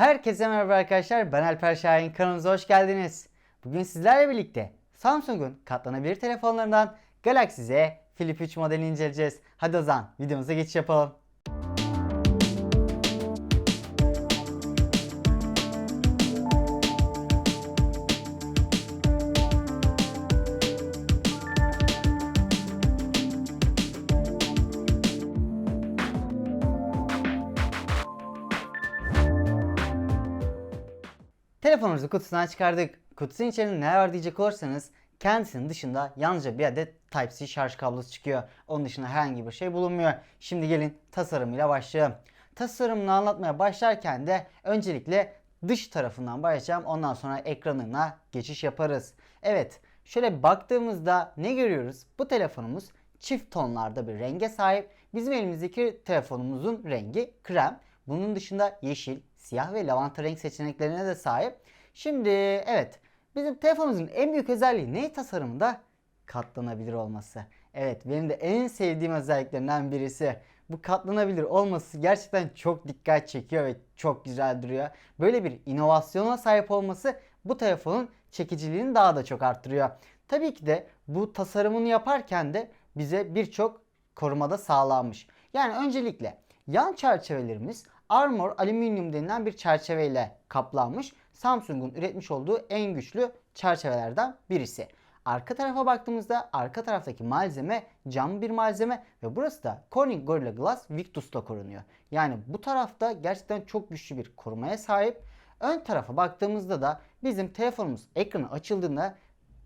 Herkese merhaba arkadaşlar. Ben Alper Şahin. Kanalımıza hoş geldiniz. Bugün sizlerle birlikte Samsung'un katlanabilir telefonlarından Galaxy Z Flip 3 modelini inceleyeceğiz. Hadi o zaman videomuza geçiş yapalım. Telefonumuzu kutusundan çıkardık. Kutusunun içerisinde ne var diyecek olursanız kendisinin dışında yalnızca bir adet Type-C şarj kablosu çıkıyor. Onun dışında herhangi bir şey bulunmuyor. Şimdi gelin tasarımıyla başlayalım. Tasarımını anlatmaya başlarken de öncelikle dış tarafından başlayacağım. Ondan sonra ekranına geçiş yaparız. Evet şöyle baktığımızda ne görüyoruz? Bu telefonumuz çift tonlarda bir renge sahip. Bizim elimizdeki telefonumuzun rengi krem. Bunun dışında yeşil, siyah ve lavanta renk seçeneklerine de sahip. Şimdi evet bizim telefonumuzun en büyük özelliği ne tasarımında? Katlanabilir olması. Evet benim de en sevdiğim özelliklerinden birisi. Bu katlanabilir olması gerçekten çok dikkat çekiyor ve çok güzel duruyor. Böyle bir inovasyona sahip olması bu telefonun çekiciliğini daha da çok arttırıyor. Tabii ki de bu tasarımını yaparken de bize birçok korumada sağlanmış. Yani öncelikle yan çerçevelerimiz Armor alüminyum denilen bir çerçeveyle kaplanmış. Samsung'un üretmiş olduğu en güçlü çerçevelerden birisi. Arka tarafa baktığımızda arka taraftaki malzeme cam bir malzeme ve burası da Corning Gorilla Glass Victus'la korunuyor. Yani bu tarafta gerçekten çok güçlü bir korumaya sahip. Ön tarafa baktığımızda da bizim telefonumuz ekranı açıldığında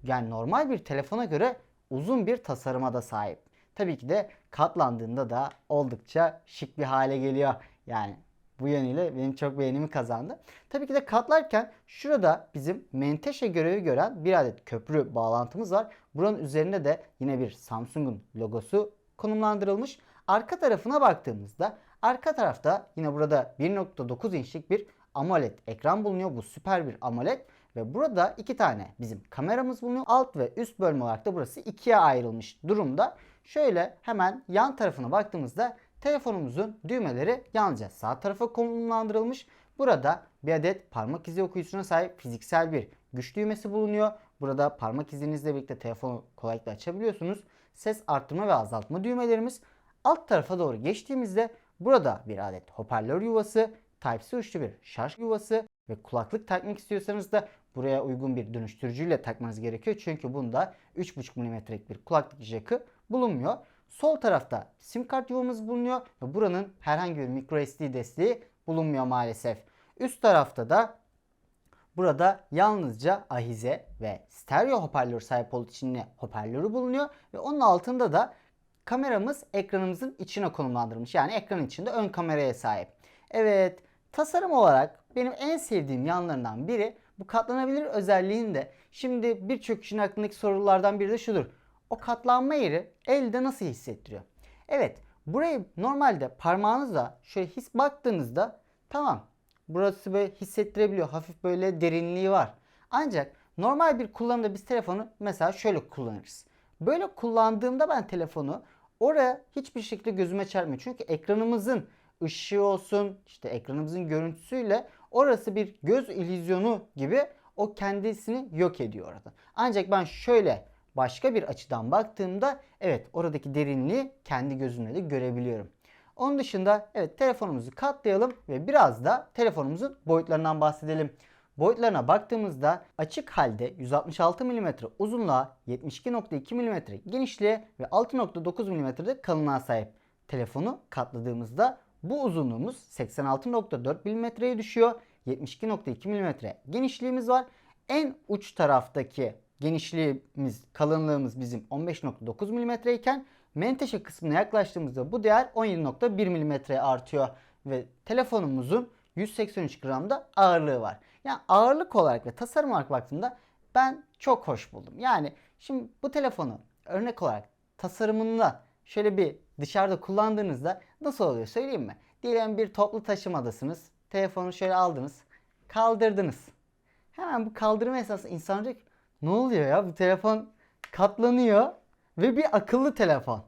yani normal bir telefona göre uzun bir tasarıma da sahip. Tabii ki de katlandığında da oldukça şık bir hale geliyor. Yani bu yönüyle benim çok beğenimi kazandı. Tabii ki de katlarken şurada bizim menteşe görevi gören bir adet köprü bağlantımız var. Buranın üzerinde de yine bir Samsung'un logosu konumlandırılmış. Arka tarafına baktığımızda arka tarafta yine burada 1.9 inçlik bir AMOLED ekran bulunuyor. Bu süper bir AMOLED ve burada iki tane bizim kameramız bulunuyor. Alt ve üst bölme olarak da burası ikiye ayrılmış durumda. Şöyle hemen yan tarafına baktığımızda telefonumuzun düğmeleri yalnızca sağ tarafa konumlandırılmış. Burada bir adet parmak izi okuyucusuna sahip fiziksel bir güç düğmesi bulunuyor. Burada parmak izinizle birlikte telefonu kolaylıkla açabiliyorsunuz. Ses arttırma ve azaltma düğmelerimiz. Alt tarafa doğru geçtiğimizde burada bir adet hoparlör yuvası, Type-C uçlu bir şarj yuvası ve kulaklık takmak istiyorsanız da buraya uygun bir dönüştürücüyle takmanız gerekiyor. Çünkü bunda 3.5 mm'lik bir kulaklık jackı bulunmuyor. Sol tarafta sim kart yuvamız bulunuyor ve buranın herhangi bir microSD desteği bulunmuyor maalesef. Üst tarafta da burada yalnızca ahize ve stereo hoparlör sahip olduğu için hoparlörü bulunuyor ve onun altında da kameramız ekranımızın içine konumlandırılmış. Yani ekran içinde ön kameraya sahip. Evet tasarım olarak benim en sevdiğim yanlarından biri bu katlanabilir özelliğinde şimdi birçok kişinin aklındaki sorulardan biri de şudur o katlanma yeri elde nasıl hissettiriyor? Evet burayı normalde parmağınızla şöyle his baktığınızda tamam burası böyle hissettirebiliyor. Hafif böyle derinliği var. Ancak normal bir kullanımda biz telefonu mesela şöyle kullanırız. Böyle kullandığımda ben telefonu oraya hiçbir şekilde gözüme çarpmıyor. Çünkü ekranımızın ışığı olsun işte ekranımızın görüntüsüyle orası bir göz illüzyonu gibi o kendisini yok ediyor orada. Ancak ben şöyle başka bir açıdan baktığımda evet oradaki derinliği kendi gözümle de görebiliyorum. Onun dışında evet telefonumuzu katlayalım ve biraz da telefonumuzun boyutlarından bahsedelim. Boyutlarına baktığımızda açık halde 166 mm uzunluğa, 72.2 mm genişliğe ve 6.9 mm de kalınlığa sahip. Telefonu katladığımızda bu uzunluğumuz 86.4 mm'ye düşüyor. 72.2 mm genişliğimiz var. En uç taraftaki genişliğimiz, kalınlığımız bizim 15.9 mm iken menteşe kısmına yaklaştığımızda bu değer 17.1 mm artıyor ve telefonumuzun 183 gramda ağırlığı var. Yani ağırlık olarak ve tasarım olarak baktığımda ben çok hoş buldum. Yani şimdi bu telefonu örnek olarak tasarımında şöyle bir dışarıda kullandığınızda nasıl oluyor söyleyeyim mi? Diyelim bir toplu taşımadasınız. Telefonu şöyle aldınız. Kaldırdınız. Hemen bu kaldırma esnasında insan ne oluyor ya bu telefon katlanıyor ve bir akıllı telefon.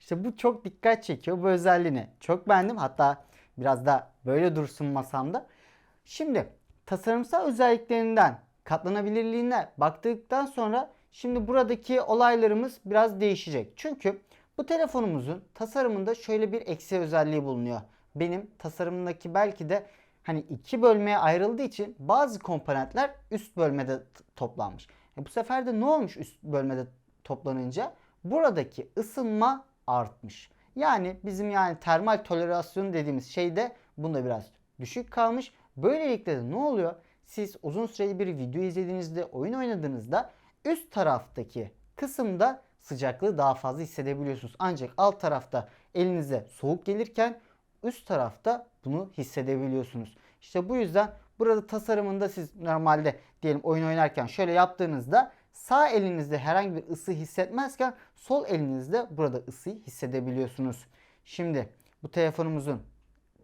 İşte bu çok dikkat çekiyor bu özelliğini. Çok beğendim hatta biraz da böyle dursun masamda. Şimdi tasarımsal özelliklerinden katlanabilirliğine baktıktan sonra şimdi buradaki olaylarımız biraz değişecek. Çünkü bu telefonumuzun tasarımında şöyle bir eksi özelliği bulunuyor. Benim tasarımındaki belki de hani iki bölmeye ayrıldığı için bazı komponentler üst bölmede toplanmış. E bu sefer de ne olmuş üst bölmede toplanınca? Buradaki ısınma artmış. Yani bizim yani termal tolerasyon dediğimiz şey de bunda biraz düşük kalmış. Böylelikle de ne oluyor? Siz uzun süreli bir video izlediğinizde, oyun oynadığınızda üst taraftaki kısımda sıcaklığı daha fazla hissedebiliyorsunuz. Ancak alt tarafta elinize soğuk gelirken üst tarafta bunu hissedebiliyorsunuz. İşte bu yüzden burada tasarımında siz normalde diyelim oyun oynarken şöyle yaptığınızda sağ elinizde herhangi bir ısı hissetmezken sol elinizde burada ısıyı hissedebiliyorsunuz. Şimdi bu telefonumuzun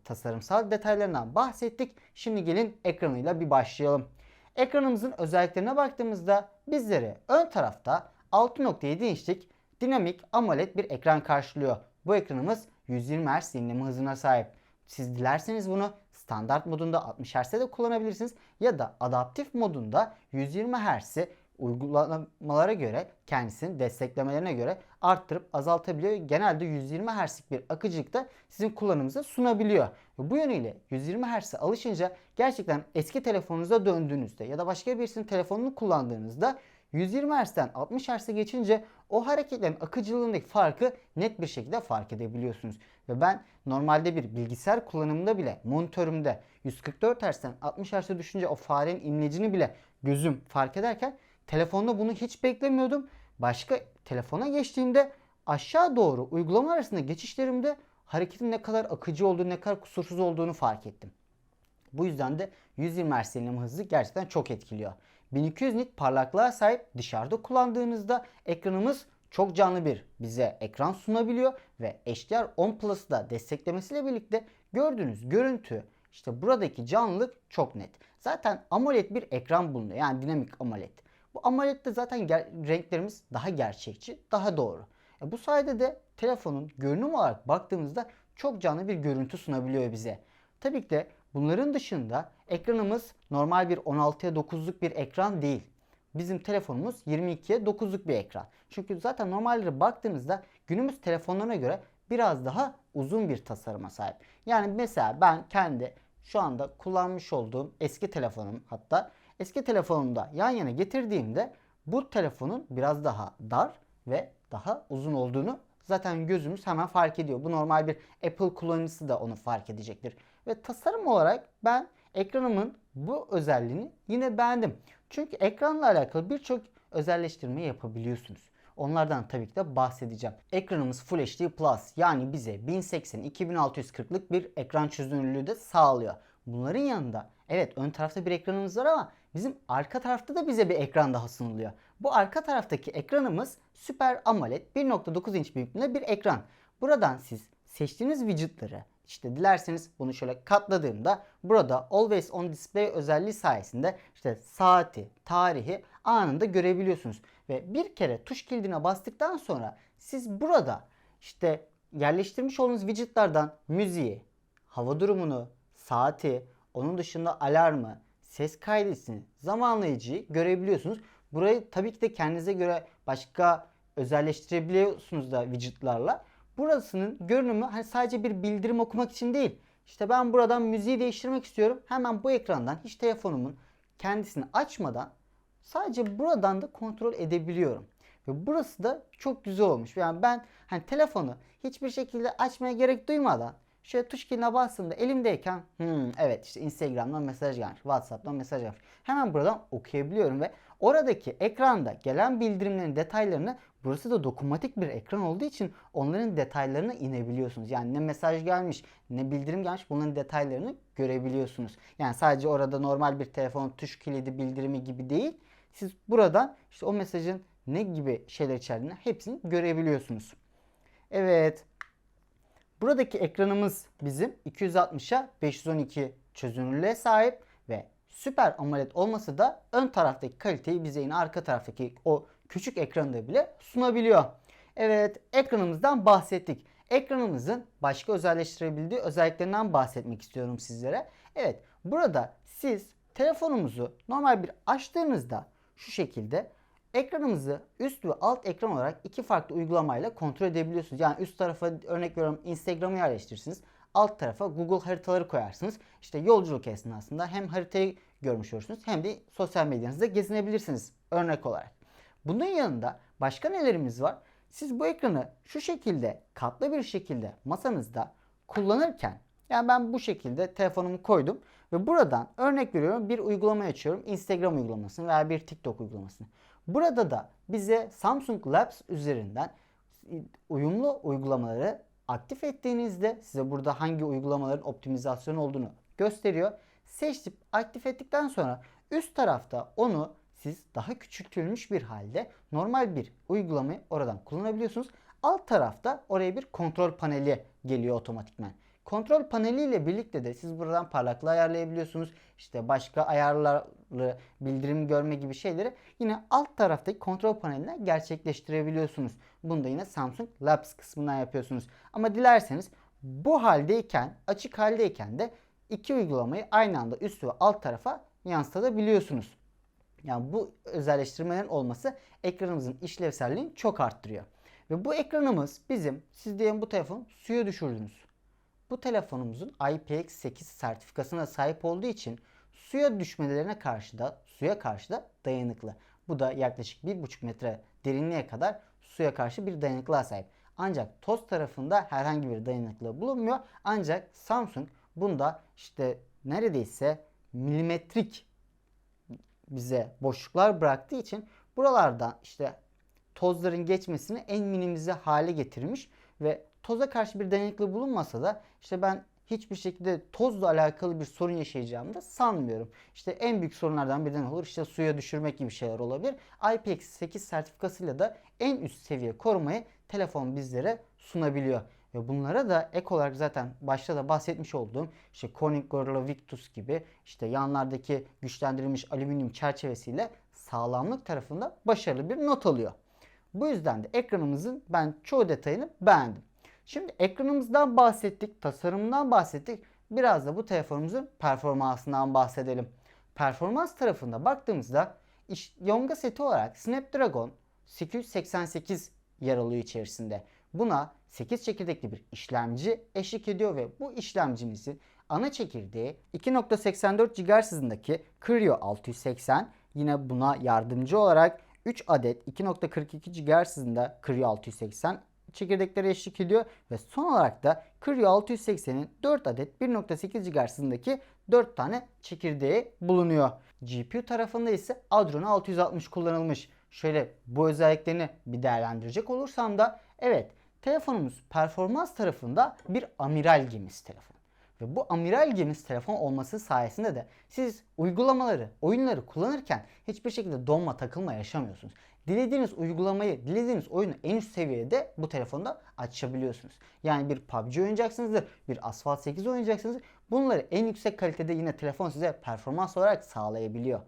tasarımsal detaylarından bahsettik. Şimdi gelin ekranıyla bir başlayalım. Ekranımızın özelliklerine baktığımızda bizleri ön tarafta 6.7 inçlik dinamik AMOLED bir ekran karşılıyor. Bu ekranımız 120 Hz yenileme hızına sahip. Siz dilerseniz bunu standart modunda 60 Hz'de de kullanabilirsiniz ya da adaptif modunda 120 Hz'i uygulamalara göre kendisini desteklemelerine göre arttırıp azaltabiliyor. Genelde 120 Hz'lik bir akıcılık da sizin kullanımınıza sunabiliyor. Bu yönüyle 120 Hz'e alışınca gerçekten eski telefonunuza döndüğünüzde ya da başka birisinin telefonunu kullandığınızda 120 Hz'den 60 Hz'e geçince o hareketlerin akıcılığındaki farkı net bir şekilde fark edebiliyorsunuz. Ve ben normalde bir bilgisayar kullanımında bile monitörümde 144 Hz'den 60 Hz'e düşünce o farenin imlecini bile gözüm fark ederken telefonda bunu hiç beklemiyordum. Başka telefona geçtiğimde aşağı doğru uygulama arasında geçişlerimde hareketin ne kadar akıcı olduğunu, ne kadar kusursuz olduğunu fark ettim. Bu yüzden de 120 Hz hızı gerçekten çok etkiliyor. 1200 nit parlaklığa sahip dışarıda kullandığınızda ekranımız çok canlı bir bize ekran sunabiliyor ve HDR10 Plus'ı da desteklemesiyle birlikte gördüğünüz görüntü işte buradaki canlılık çok net. Zaten AMOLED bir ekran bulunuyor. Yani dinamik AMOLED. Bu AMOLED'de zaten renklerimiz daha gerçekçi, daha doğru. E bu sayede de telefonun görünüm olarak baktığımızda çok canlı bir görüntü sunabiliyor bize. Tabii ki de bunların dışında ekranımız normal bir 16'ya 9'luk bir ekran değil. Bizim telefonumuz 22'ye 9'luk bir ekran. Çünkü zaten normalleri baktığınızda günümüz telefonlarına göre biraz daha uzun bir tasarıma sahip. Yani mesela ben kendi şu anda kullanmış olduğum eski telefonum hatta eski telefonumda yan yana getirdiğimde bu telefonun biraz daha dar ve daha uzun olduğunu zaten gözümüz hemen fark ediyor. Bu normal bir Apple kullanıcısı da onu fark edecektir. Ve tasarım olarak ben ekranımın bu özelliğini yine beğendim. Çünkü ekranla alakalı birçok özelleştirme yapabiliyorsunuz. Onlardan tabii ki de bahsedeceğim. Ekranımız Full HD Plus yani bize 1080 2640'lık bir ekran çözünürlüğü de sağlıyor. Bunların yanında evet ön tarafta bir ekranımız var ama bizim arka tarafta da bize bir ekran daha sunuluyor. Bu arka taraftaki ekranımız Super AMOLED 1.9 inç büyüklüğünde bir ekran. Buradan siz seçtiğiniz widgetları işte dilerseniz bunu şöyle katladığımda burada Always On Display özelliği sayesinde işte saati, tarihi anında görebiliyorsunuz. Ve bir kere tuş kilidine bastıktan sonra siz burada işte yerleştirmiş olduğunuz widgetlardan müziği, hava durumunu, saati, onun dışında alarmı, ses kaydetini, zamanlayıcıyı görebiliyorsunuz. Burayı tabii ki de kendinize göre başka özelleştirebiliyorsunuz da widgetlarla. Burasının görünümü hani sadece bir bildirim okumak için değil. İşte ben buradan müziği değiştirmek istiyorum. Hemen bu ekrandan hiç telefonumun kendisini açmadan sadece buradan da kontrol edebiliyorum. Ve burası da çok güzel olmuş. Yani ben hani telefonu hiçbir şekilde açmaya gerek duymadan şöyle tuş kiline bastığımda elimdeyken hmm, evet işte Instagram'dan mesaj gelmiş, Whatsapp'tan mesaj gelmiş. Hemen buradan okuyabiliyorum ve oradaki ekranda gelen bildirimlerin detaylarını burası da dokunmatik bir ekran olduğu için onların detaylarına inebiliyorsunuz. Yani ne mesaj gelmiş ne bildirim gelmiş bunların detaylarını görebiliyorsunuz. Yani sadece orada normal bir telefon tuş kilidi bildirimi gibi değil. Siz buradan işte o mesajın ne gibi şeyler içerdiğini hepsini görebiliyorsunuz. Evet. Buradaki ekranımız bizim 260'a 512 çözünürlüğe sahip ve Süper AMOLED olması da ön taraftaki kaliteyi bize yine arka taraftaki o küçük ekranda bile sunabiliyor. Evet ekranımızdan bahsettik. Ekranımızın başka özelleştirebildiği özelliklerinden bahsetmek istiyorum sizlere. Evet Burada siz telefonumuzu normal bir açtığınızda şu şekilde ekranımızı üst ve alt ekran olarak iki farklı uygulamayla kontrol edebiliyorsunuz. Yani üst tarafa örnek veriyorum Instagram'ı yerleştirirsiniz. Alt tarafa Google haritaları koyarsınız. İşte yolculuk esnasında hem haritayı görmüş olursunuz hem de sosyal medyanızda gezinebilirsiniz örnek olarak. Bunun yanında başka nelerimiz var? Siz bu ekranı şu şekilde katlı bir şekilde masanızda kullanırken yani ben bu şekilde telefonumu koydum ve buradan örnek veriyorum bir uygulama açıyorum. Instagram uygulamasını veya bir TikTok uygulamasını. Burada da bize Samsung Labs üzerinden uyumlu uygulamaları aktif ettiğinizde size burada hangi uygulamaların optimizasyon olduğunu gösteriyor. Seçip aktif ettikten sonra üst tarafta onu siz daha küçültülmüş bir halde normal bir uygulamayı oradan kullanabiliyorsunuz. Alt tarafta oraya bir kontrol paneli geliyor otomatikman. Kontrol paneliyle birlikte de siz buradan parlaklığı ayarlayabiliyorsunuz. İşte başka ayarlarlı bildirim görme gibi şeyleri yine alt taraftaki kontrol paneline gerçekleştirebiliyorsunuz. Bunu da yine Samsung Labs kısmından yapıyorsunuz. Ama dilerseniz bu haldeyken, açık haldeyken de iki uygulamayı aynı anda üst ve alt tarafa yansıtabiliyorsunuz. Yani bu özelleştirmelerin olması ekranımızın işlevselliğini çok arttırıyor. Ve bu ekranımız bizim, siz diyelim bu telefon suya düşürdünüz. Bu telefonumuzun IPX8 sertifikasına sahip olduğu için suya düşmelerine karşı da suya karşı da dayanıklı. Bu da yaklaşık 1,5 metre derinliğe kadar suya karşı bir dayanıklılığa sahip. Ancak toz tarafında herhangi bir dayanıklılığı bulunmuyor. Ancak Samsung bunda işte neredeyse milimetrik bize boşluklar bıraktığı için buralardan işte tozların geçmesini en minimize hale getirmiş ve toza karşı bir dayanıklı bulunmasa da işte ben hiçbir şekilde tozla alakalı bir sorun yaşayacağımı da sanmıyorum. İşte en büyük sorunlardan birinden olur işte suya düşürmek gibi şeyler olabilir. IPX8 sertifikasıyla da en üst seviye korumayı telefon bizlere sunabiliyor. Ve bunlara da ek olarak zaten başta da bahsetmiş olduğum işte Corning Gorilla Victus gibi işte yanlardaki güçlendirilmiş alüminyum çerçevesiyle sağlamlık tarafında başarılı bir not alıyor. Bu yüzden de ekranımızın ben çoğu detayını beğendim. Şimdi ekranımızdan bahsettik, tasarımından bahsettik. Biraz da bu telefonumuzun performansından bahsedelim. Performans tarafında baktığımızda Yonga seti olarak Snapdragon 888 yer alıyor içerisinde. Buna 8 çekirdekli bir işlemci eşlik ediyor ve bu işlemcimizin ana çekirdeği 2.84 GHz hızındaki Creo 680 yine buna yardımcı olarak 3 adet 2.42 GHz hızında Creo 680 çekirdekleri eşlik ediyor ve son olarak da Creo 680'in 4 adet 1.8 GHz hızındaki 4 tane çekirdeği bulunuyor. GPU tarafında ise Adreno 660 kullanılmış. Şöyle bu özelliklerini bir değerlendirecek olursam da evet telefonumuz performans tarafında bir amiral gemisi telefon. Ve bu amiral gemisi telefon olması sayesinde de siz uygulamaları, oyunları kullanırken hiçbir şekilde donma, takılma yaşamıyorsunuz. Dilediğiniz uygulamayı, dilediğiniz oyunu en üst seviyede bu telefonda açabiliyorsunuz. Yani bir PUBG oynayacaksınızdır, bir Asphalt 8 oynayacaksınızdır. Bunları en yüksek kalitede yine telefon size performans olarak sağlayabiliyor.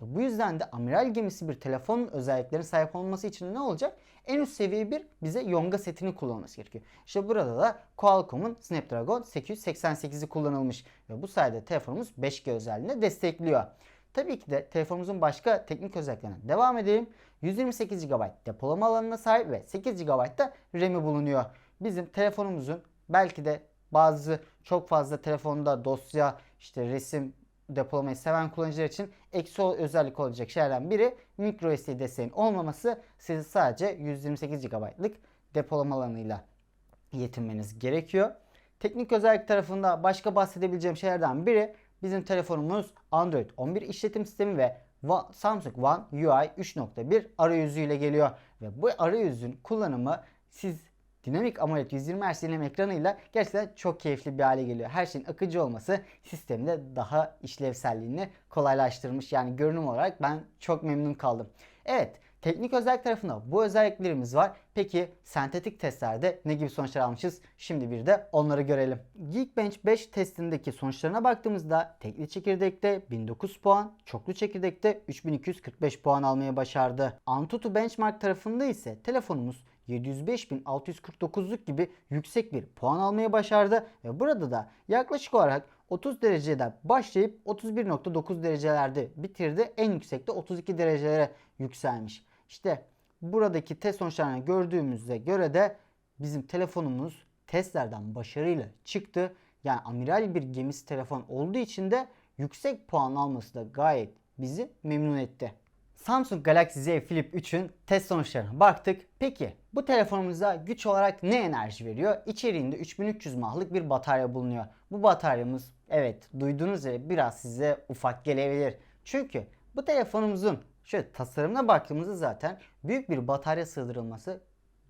Bu yüzden de amiral gemisi bir telefonun özelliklerine sahip olması için ne olacak? En üst seviye bir bize Yonga setini kullanması gerekiyor. İşte burada da Qualcomm'un Snapdragon 888'i kullanılmış ve bu sayede telefonumuz 5G özelliğini destekliyor. Tabii ki de telefonumuzun başka teknik özelliklerine devam edelim. 128 GB depolama alanına sahip ve 8 GB da RAM'i bulunuyor. Bizim telefonumuzun belki de bazı çok fazla telefonda dosya, işte resim depolamayı seven kullanıcılar için eksi özellik olacak şeylerden biri microSD desteğin olmaması. Sizi sadece 128 GB'lık depolama alanıyla yetinmeniz gerekiyor. Teknik özellik tarafında başka bahsedebileceğim şeylerden biri bizim telefonumuz Android 11 işletim sistemi ve Samsung One UI 3.1 arayüzüyle geliyor. Ve bu arayüzün kullanımı siz Dinamik AMOLED 120 Hz dinleme ekranıyla gerçekten çok keyifli bir hale geliyor. Her şeyin akıcı olması sistemde daha işlevselliğini kolaylaştırmış. Yani görünüm olarak ben çok memnun kaldım. Evet Teknik özellik tarafında bu özelliklerimiz var. Peki sentetik testlerde ne gibi sonuçlar almışız? Şimdi bir de onları görelim. Geekbench 5 testindeki sonuçlarına baktığımızda tekli çekirdekte 1009 puan, çoklu çekirdekte 3245 puan almaya başardı. Antutu Benchmark tarafında ise telefonumuz 705.649'luk gibi yüksek bir puan almaya başardı ve burada da yaklaşık olarak 30 dereceden başlayıp 31.9 derecelerde bitirdi. En yüksekte 32 derecelere yükselmiş. İşte buradaki test sonuçlarını gördüğümüzde göre de bizim telefonumuz testlerden başarıyla çıktı. Yani amiral bir gemisi telefon olduğu için de yüksek puan alması da gayet bizi memnun etti. Samsung Galaxy Z Flip 3'ün test sonuçlarına baktık. Peki bu telefonumuza güç olarak ne enerji veriyor? İçeriğinde 3300 mAh'lık bir batarya bulunuyor. Bu bataryamız evet duyduğunuz üzere biraz size ufak gelebilir. Çünkü bu telefonumuzun şöyle tasarımına baktığımızda zaten büyük bir batarya sığdırılması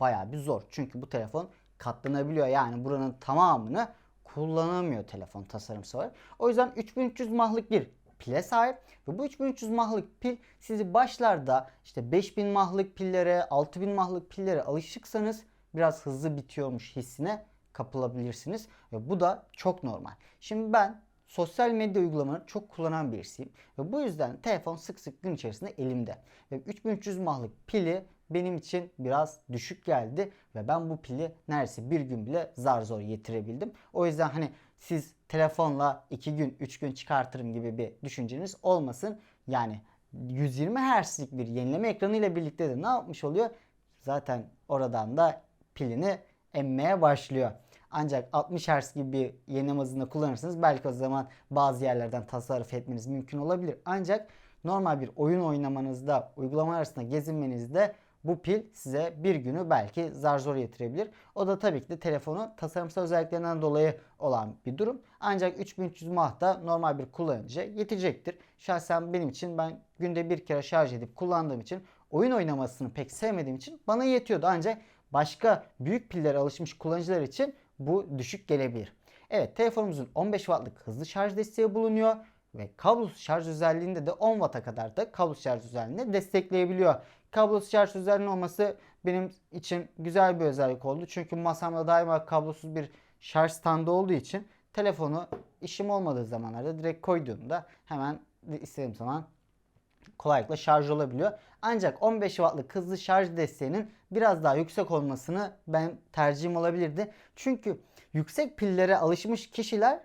bayağı bir zor. Çünkü bu telefon katlanabiliyor. Yani buranın tamamını kullanamıyor telefon tasarımsal olarak. O yüzden 3300 mAh'lık bir pile sahip ve bu 3300 mAh'lık pil sizi başlarda işte 5000 mAh'lık pillere, 6000 mAh'lık pillere alışıksanız biraz hızlı bitiyormuş hissine kapılabilirsiniz ve bu da çok normal. Şimdi ben sosyal medya uygulamalarını çok kullanan birisiyim ve bu yüzden telefon sık sık gün içerisinde elimde. Ve 3300 mAh'lık pili benim için biraz düşük geldi ve ben bu pili neredeyse bir gün bile zar zor yetirebildim. O yüzden hani siz telefonla 2 gün 3 gün çıkartırım gibi bir düşünceniz olmasın. Yani 120 Hz'lik bir yenileme ekranı ile birlikte de ne yapmış oluyor? Zaten oradan da pilini emmeye başlıyor. Ancak 60 Hz gibi bir yenileme hızında kullanırsanız belki o zaman bazı yerlerden tasarruf etmeniz mümkün olabilir. Ancak normal bir oyun oynamanızda, uygulama arasında gezinmenizde bu pil size bir günü belki zar zor yetirebilir. O da tabii ki de telefonu tasarımsal özelliklerinden dolayı olan bir durum. Ancak 3300 mAh da normal bir kullanıcıya yetecektir. Şahsen benim için ben günde bir kere şarj edip kullandığım için oyun oynamasını pek sevmediğim için bana yetiyordu. Ancak başka büyük pillere alışmış kullanıcılar için bu düşük gelebilir. Evet telefonumuzun 15 wattlık hızlı şarj desteği bulunuyor ve kablosuz şarj özelliğinde de 10 Watt'a kadar da kablosuz şarj özelliğini destekleyebiliyor. Kablosuz şarj özelliğinin olması benim için güzel bir özellik oldu. Çünkü masamda daima kablosuz bir şarj standı olduğu için telefonu işim olmadığı zamanlarda direkt koyduğumda hemen istediğim zaman kolaylıkla şarj olabiliyor. Ancak 15 wattlık hızlı şarj desteğinin biraz daha yüksek olmasını ben tercihim olabilirdi. Çünkü yüksek pillere alışmış kişiler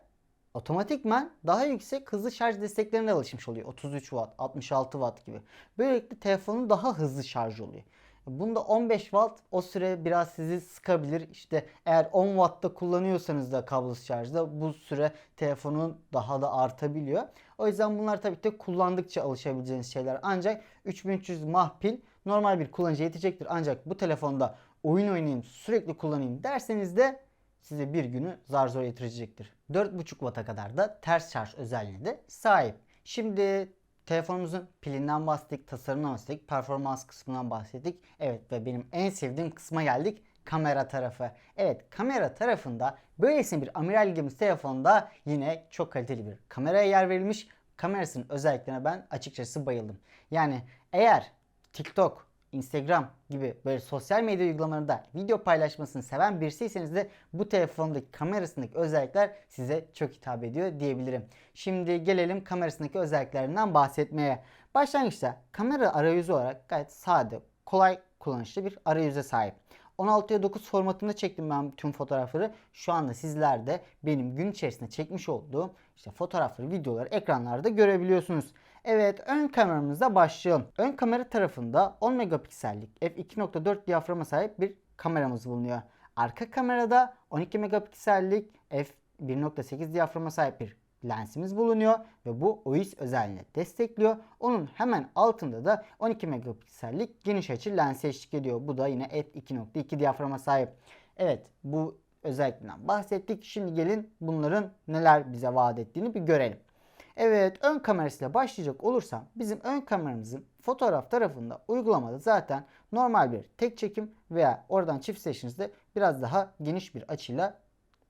otomatikman daha yüksek hızlı şarj desteklerine alışmış oluyor. 33 watt, 66 watt gibi. Böylelikle telefonun daha hızlı şarj oluyor. Bunda 15 watt o süre biraz sizi sıkabilir. İşte eğer 10 watt'ta kullanıyorsanız da kablosuz şarjda bu süre telefonun daha da artabiliyor. O yüzden bunlar tabii ki de kullandıkça alışabileceğiniz şeyler. Ancak 3300 mAh pil normal bir kullanıcıya yetecektir. Ancak bu telefonda oyun oynayayım, sürekli kullanayım derseniz de size bir günü zar zor yetirecektir. 4.5 Watt'a kadar da ters şarj özelliğine de sahip. Şimdi telefonumuzun pilinden bahsettik, tasarımından bahsettik, performans kısmından bahsettik. Evet ve benim en sevdiğim kısma geldik. Kamera tarafı. Evet kamera tarafında böylesine bir amiral gemisi telefonda yine çok kaliteli bir kameraya yer verilmiş. Kamerasının özelliklerine ben açıkçası bayıldım. Yani eğer TikTok, Instagram gibi böyle sosyal medya uygulamalarında video paylaşmasını seven birisiyseniz de bu telefondaki kamerasındaki özellikler size çok hitap ediyor diyebilirim. Şimdi gelelim kamerasındaki özelliklerinden bahsetmeye. Başlangıçta kamera arayüzü olarak gayet sade, kolay kullanışlı bir arayüze sahip. 16'ya 9 formatında çektim ben tüm fotoğrafları. Şu anda sizler de benim gün içerisinde çekmiş olduğum işte fotoğrafları, videoları ekranlarda görebiliyorsunuz. Evet ön kameramızda başlayalım. Ön kamera tarafında 10 megapiksellik f2.4 diyaframa sahip bir kameramız bulunuyor. Arka kamerada 12 megapiksellik f1.8 diyaframa sahip bir lensimiz bulunuyor ve bu OIS özelliğini destekliyor. Onun hemen altında da 12 megapiksellik geniş açı lensi eşlik ediyor. Bu da yine f2.2 diyaframa sahip. Evet bu özellikten bahsettik. Şimdi gelin bunların neler bize vaat ettiğini bir görelim. Evet ön kamerasıyla başlayacak olursam bizim ön kameramızın fotoğraf tarafında uygulamada zaten normal bir tek çekim veya oradan çift seçtiğinizde biraz daha geniş bir açıyla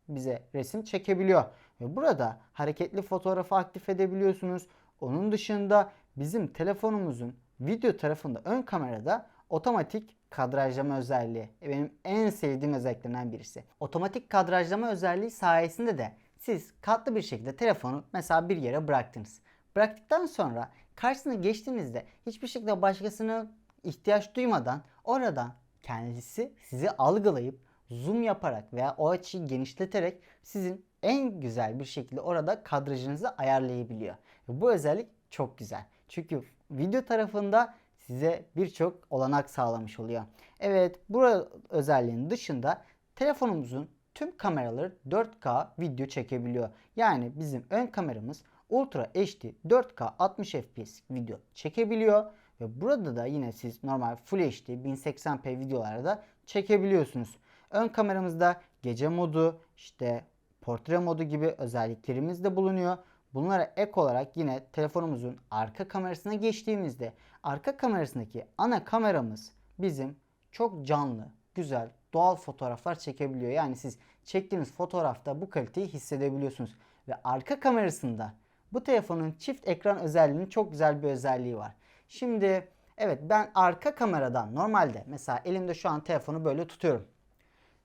bize resim çekebiliyor. Ve burada hareketli fotoğrafı aktif edebiliyorsunuz. Onun dışında bizim telefonumuzun video tarafında ön kamerada otomatik kadrajlama özelliği benim en sevdiğim özelliklerinden birisi. Otomatik kadrajlama özelliği sayesinde de siz katlı bir şekilde telefonu mesela bir yere bıraktınız. Bıraktıktan sonra karşısına geçtiğinizde hiçbir şekilde başkasına ihtiyaç duymadan oradan kendisi sizi algılayıp zoom yaparak veya o açıyı genişleterek sizin en güzel bir şekilde orada kadrajınızı ayarlayabiliyor. Bu özellik çok güzel. Çünkü video tarafında size birçok olanak sağlamış oluyor. Evet, bu özelliğin dışında telefonumuzun tüm kameraları 4K video çekebiliyor. Yani bizim ön kameramız Ultra HD 4K 60 FPS video çekebiliyor ve burada da yine siz normal Full HD 1080p videolarda çekebiliyorsunuz. Ön kameramızda gece modu, işte portre modu gibi özelliklerimiz de bulunuyor. Bunlara ek olarak yine telefonumuzun arka kamerasına geçtiğimizde arka kamerasındaki ana kameramız bizim çok canlı, güzel, doğal fotoğraflar çekebiliyor. Yani siz çektiğiniz fotoğrafta bu kaliteyi hissedebiliyorsunuz. Ve arka kamerasında bu telefonun çift ekran özelliğinin çok güzel bir özelliği var. Şimdi evet ben arka kameradan normalde mesela elimde şu an telefonu böyle tutuyorum.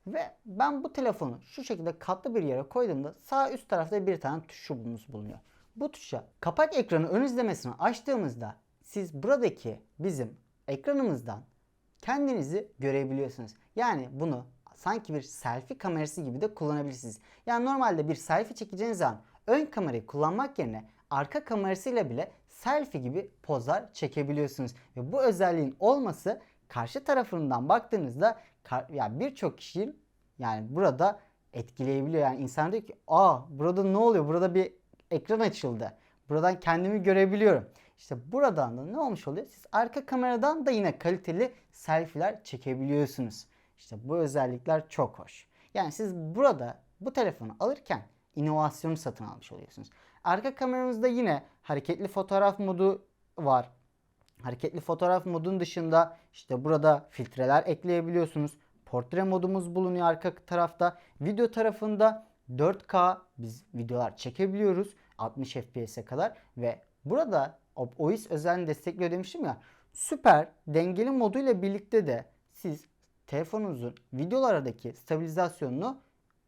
Ve ben bu telefonu şu şekilde katlı bir yere koyduğumda sağ üst tarafta bir tane tuşumuz bulunuyor. Bu tuşa kapak ekranı ön izlemesini açtığımızda siz buradaki bizim ekranımızdan kendinizi görebiliyorsunuz. Yani bunu sanki bir selfie kamerası gibi de kullanabilirsiniz. Yani normalde bir selfie çekeceğiniz zaman ön kamerayı kullanmak yerine arka kamerasıyla bile selfie gibi pozlar çekebiliyorsunuz. Ve bu özelliğin olması karşı tarafından baktığınızda yani birçok kişinin yani burada etkileyebiliyor. Yani insan diyor ki aa burada ne oluyor? Burada bir ekran açıldı. Buradan kendimi görebiliyorum. İşte buradan da ne olmuş oluyor? Siz arka kameradan da yine kaliteli selfie'ler çekebiliyorsunuz. İşte bu özellikler çok hoş. Yani siz burada bu telefonu alırken inovasyonu satın almış oluyorsunuz. Arka kameramızda yine hareketli fotoğraf modu var. Hareketli fotoğraf modun dışında işte burada filtreler ekleyebiliyorsunuz. Portre modumuz bulunuyor arka tarafta. Video tarafında 4K biz videolar çekebiliyoruz. 60 FPS'e kadar ve burada OIS özelliğini destekliyor demiştim ya. Süper dengeli moduyla birlikte de siz telefonunuzun videolardaki stabilizasyonunu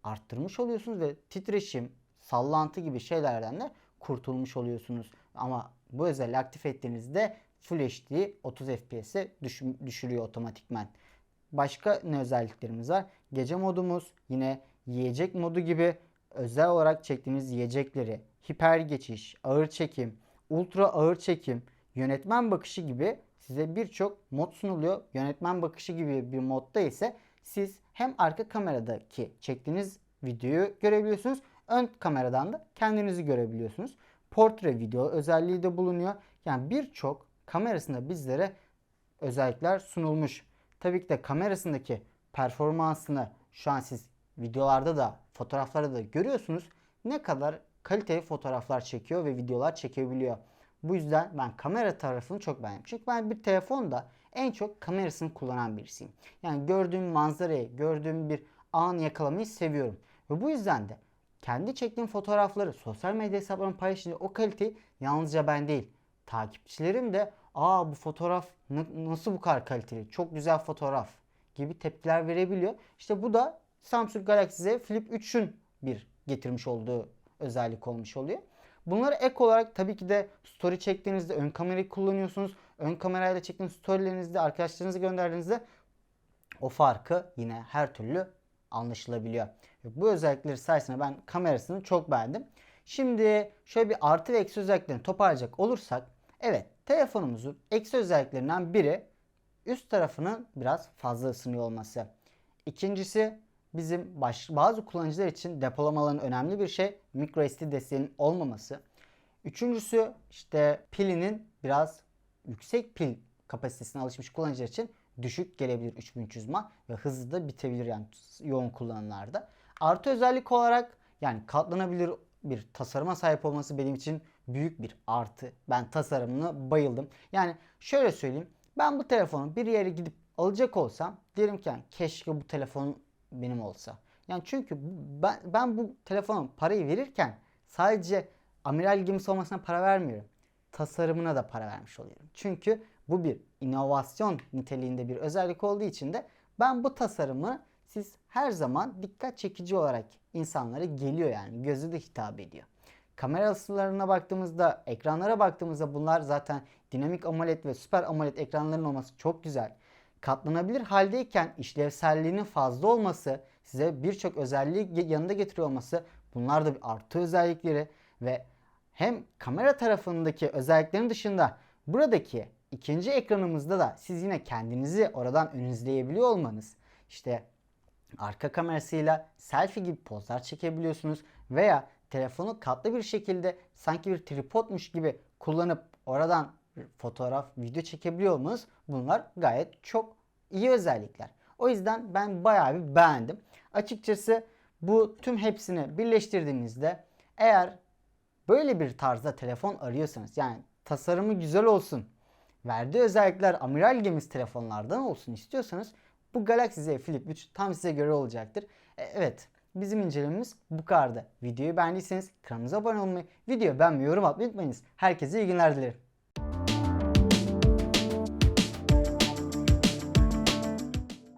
arttırmış oluyorsunuz ve titreşim, sallantı gibi şeylerden de kurtulmuş oluyorsunuz. Ama bu özelliği aktif ettiğinizde Full HD 30 FPS'e düş düşürüyor otomatikman. Başka ne özelliklerimiz var? Gece modumuz yine yiyecek modu gibi özel olarak çektiğimiz yiyecekleri, hiper geçiş, ağır çekim, ultra ağır çekim, yönetmen bakışı gibi size birçok mod sunuluyor. Yönetmen bakışı gibi bir modda ise siz hem arka kameradaki çektiğiniz videoyu görebiliyorsunuz. Ön kameradan da kendinizi görebiliyorsunuz. Portre video özelliği de bulunuyor. Yani birçok kamerasında bizlere özellikler sunulmuş. Tabii ki de kamerasındaki performansını şu an siz videolarda da fotoğraflarda da görüyorsunuz. Ne kadar kaliteli fotoğraflar çekiyor ve videolar çekebiliyor. Bu yüzden ben kamera tarafını çok beğendim. Çünkü ben bir telefonda en çok kamerasını kullanan birisiyim. Yani gördüğüm manzarayı, gördüğüm bir an yakalamayı seviyorum. Ve bu yüzden de kendi çektiğim fotoğrafları sosyal medya hesaplarımı paylaşınca o kalite yalnızca ben değil. Takipçilerim de aa bu fotoğraf nasıl bu kadar kaliteli, çok güzel fotoğraf gibi tepkiler verebiliyor. İşte bu da Samsung Galaxy Z Flip 3'ün bir getirmiş olduğu özellik olmuş oluyor. Bunları ek olarak tabii ki de story çektiğinizde ön kamerayı kullanıyorsunuz. Ön kamerayla çektiğiniz storylerinizde arkadaşlarınızı gönderdiğinizde o farkı yine her türlü anlaşılabiliyor. Bu özellikleri sayesinde ben kamerasını çok beğendim. Şimdi şöyle bir artı ve eksi özelliklerini toparlayacak olursak evet telefonumuzun eksi özelliklerinden biri üst tarafının biraz fazla ısınıyor olması. İkincisi bizim baş, bazı kullanıcılar için depolamaların önemli bir şey. Micro SD desteğinin olmaması. Üçüncüsü işte pilinin biraz yüksek pil kapasitesine alışmış kullanıcılar için düşük gelebilir 3300 mAh ve hızlı da bitebilir yani yoğun kullanımlarda. Artı özellik olarak yani katlanabilir bir tasarıma sahip olması benim için büyük bir artı. Ben tasarımını bayıldım. Yani şöyle söyleyeyim. Ben bu telefonu bir yere gidip alacak olsam derim ki yani keşke bu telefon benim olsa. Yani çünkü ben, ben bu telefonun parayı verirken sadece amiral gemisi olmasına para vermiyorum. Tasarımına da para vermiş oluyorum. Çünkü bu bir inovasyon niteliğinde bir özellik olduğu için de ben bu tasarımı siz her zaman dikkat çekici olarak insanlara geliyor yani gözü de hitap ediyor. Kamera ısılarına baktığımızda, ekranlara baktığımızda bunlar zaten dinamik AMOLED ve süper AMOLED ekranların olması çok güzel. Katlanabilir haldeyken işlevselliğinin fazla olması, size birçok özelliği yanında getiriyor olması Bunlar da bir artı özellikleri ve hem kamera tarafındaki özelliklerin dışında buradaki ikinci ekranımızda da siz yine kendinizi oradan ön izleyebiliyor olmanız. İşte arka kamerasıyla selfie gibi pozlar çekebiliyorsunuz veya telefonu katlı bir şekilde sanki bir tripodmuş gibi kullanıp oradan fotoğraf, video çekebiliyor olmanız bunlar gayet çok iyi özellikler. O yüzden ben bayağı bir beğendim. Açıkçası bu tüm hepsini birleştirdiğimizde eğer böyle bir tarzda telefon arıyorsanız yani tasarımı güzel olsun, verdiği özellikler amiral gemisi telefonlardan olsun istiyorsanız bu Galaxy Z Flip 3 tam size göre olacaktır. E, evet bizim incelememiz bu kadardı. Videoyu beğendiyseniz kanalımıza abone olmayı, videoyu beğenmeyi, yorum atmayı unutmayınız. Herkese iyi günler dilerim.